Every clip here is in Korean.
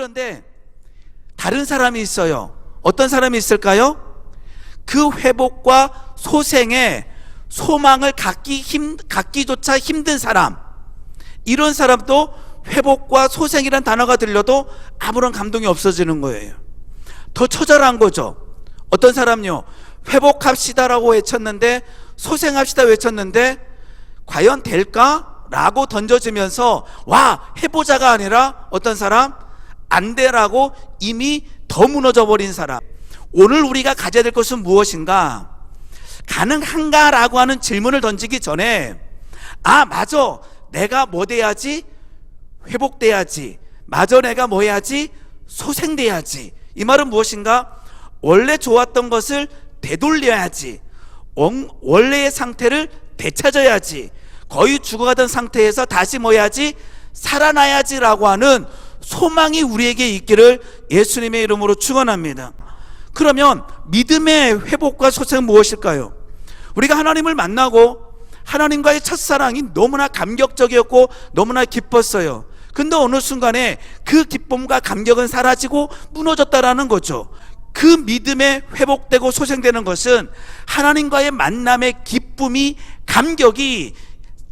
그런데 다른 사람이 있어요. 어떤 사람이 있을까요? 그 회복과 소생에 소망을 갖기 힘, 갖기조차 힘든 사람. 이런 사람도 회복과 소생이란 단어가 들려도 아무런 감동이 없어지는 거예요. 더 처절한 거죠. 어떤 사람요, 회복합시다라고 외쳤는데, 소생합시다 외쳤는데, 과연 될까? 라고 던져지면서, 와, 해보자가 아니라 어떤 사람? 안 되라고 이미 더 무너져 버린 사람. 오늘 우리가 가져야 될 것은 무엇인가? 가능한가라고 하는 질문을 던지기 전에, 아, 맞아. 내가 뭐 돼야지? 회복돼야지. 마저 내가 뭐 해야지? 소생돼야지. 이 말은 무엇인가? 원래 좋았던 것을 되돌려야지. 원- 원래의 상태를 되찾아야지. 거의 죽어가던 상태에서 다시 뭐 해야지? 살아나야지라고 하는 소망이 우리에게 있기를 예수님의 이름으로 축원합니다. 그러면 믿음의 회복과 소생은 무엇일까요? 우리가 하나님을 만나고 하나님과의 첫사랑이 너무나 감격적이었고 너무나 기뻤어요. 근데 어느 순간에 그 기쁨과 감격은 사라지고 무너졌다라는 거죠. 그 믿음에 회복되고 소생되는 것은 하나님과의 만남의 기쁨이 감격이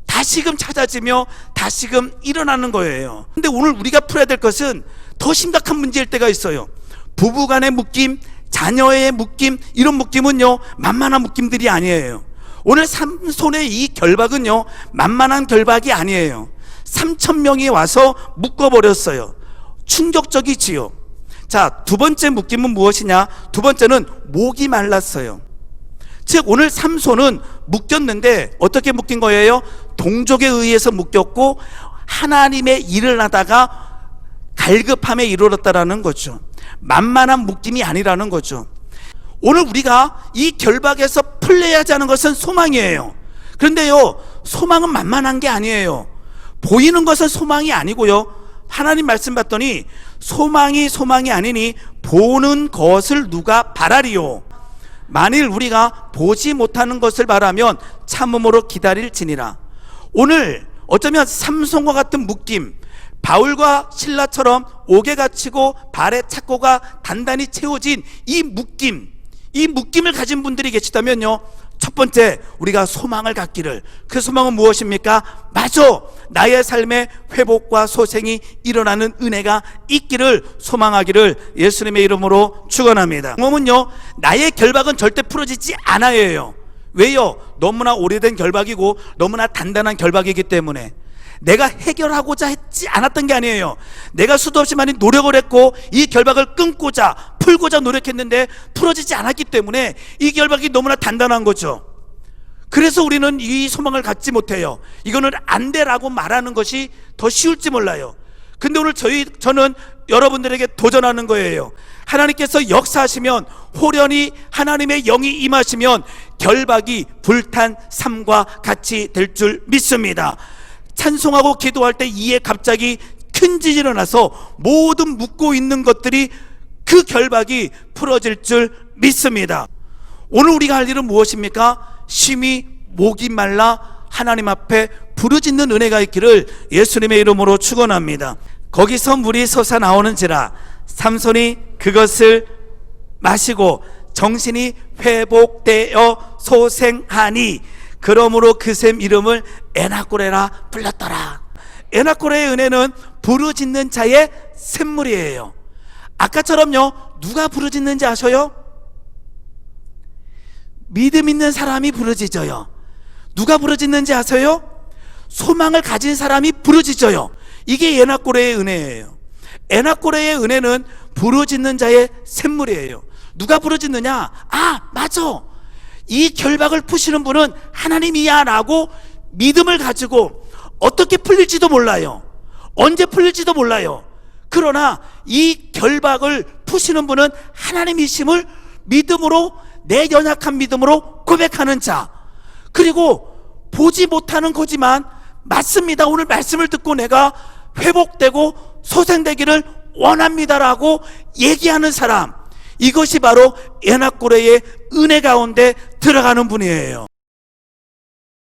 다시금 찾아지며 다시금 일어나는 거예요. 근데 오늘 우리가 풀어야 될 것은 더 심각한 문제일 때가 있어요. 부부 간의 묶임, 자녀의 묶임, 이런 묶임은요, 만만한 묶임들이 아니에요. 오늘 삼손의 이 결박은요, 만만한 결박이 아니에요. 3천 명이 와서 묶어버렸어요. 충격적이지요. 자, 두 번째 묶임은 무엇이냐? 두 번째는 목이 말랐어요. 즉 오늘 삼손은 묶였는데 어떻게 묶인 거예요? 동족에 의해서 묶였고 하나님의 일을 하다가 갈급함에 이르렀다라는 거죠. 만만한 묶임이 아니라는 거죠. 오늘 우리가 이 결박에서 풀려야 하는 것은 소망이에요. 그런데요, 소망은 만만한 게 아니에요. 보이는 것은 소망이 아니고요. 하나님 말씀 봤더니 소망이 소망이 아니니 보는 것을 누가 바라리요. 만일 우리가 보지 못하는 것을 바라면 참음으로 기다릴지니라. 오늘 어쩌면 삼손과 같은 묶임, 바울과 신라처럼 옥에 갇히고 발에 착고가 단단히 채워진 이 묶임, 이 묶임을 가진 분들이 계시다면요. 첫 번째, 우리가 소망을 갖기를. 그 소망은 무엇입니까? 맞아! 나의 삶의 회복과 소생이 일어나는 은혜가 있기를 소망하기를 예수님의 이름으로 축원합니다. 몸은요, 나의 결박은 절대 풀어지지 않아요. 왜요? 너무나 오래된 결박이고 너무나 단단한 결박이기 때문에. 내가 해결하고자 했지 않았던 게 아니에요. 내가 수도 없이 많이 노력을 했고 이 결박을 끊고자 풀고자 노력했는데 풀어지지 않았기 때문에 이 결박이 너무나 단단한 거죠. 그래서 우리는 이 소망을 갖지 못해요. 이거는 안 돼라고 말하는 것이 더 쉬울지 몰라요. 근데 오늘 저희 저는 여러분들에게 도전하는 거예요. 하나님께서 역사하시면 호련히 하나님의 영이 임하시면 결박이 불탄 삶과 같이 될 줄 믿습니다. 찬송하고 기도할 때 이에 갑자기 큰 지진이 일어나서 모든 묶고 있는 것들이 그 결박이 풀어질 줄 믿습니다. 오늘 우리가 할 일은 무엇입니까? 심히 목이 말라 하나님 앞에 부르짖는 은혜가 있기를 예수님의 이름으로 축원합니다. 거기서 물이 솟아 나오는지라 삼손이 그것을 마시고 정신이 회복되어 소생하니 그러므로 그 샘 이름을 에나꼬레라 불렀더라. 에나꼬레의 은혜는 부르짖는 자의 샘물이에요. 아까처럼요 누가 부르짖는지 아셔요? 믿음 있는 사람이 부르짖어요. 누가 부르짖는지 아세요? 소망을 가진 사람이 부르짖어요. 이게 에나꼬레의 은혜예요. 에나꼬레의 은혜는 부르짖는 자의 샘물이에요. 누가 부르짖느냐? 아, 맞아. 이 결박을 푸시는 분은 하나님이야 라고 믿음을 가지고 어떻게 풀릴지도 몰라요. 언제 풀릴지도 몰라요. 그러나 이 결박을 푸시는 분은 하나님이심을 믿음으로 내 연약한 믿음으로 고백하는 자. 그리고 보지 못하는 거지만 맞습니다. 오늘 말씀을 듣고 내가 회복되고 소생되기를 원합니다라고 얘기하는 사람. 이것이 바로 에나꼬레의 은혜 가운데 들어가는 분이에요.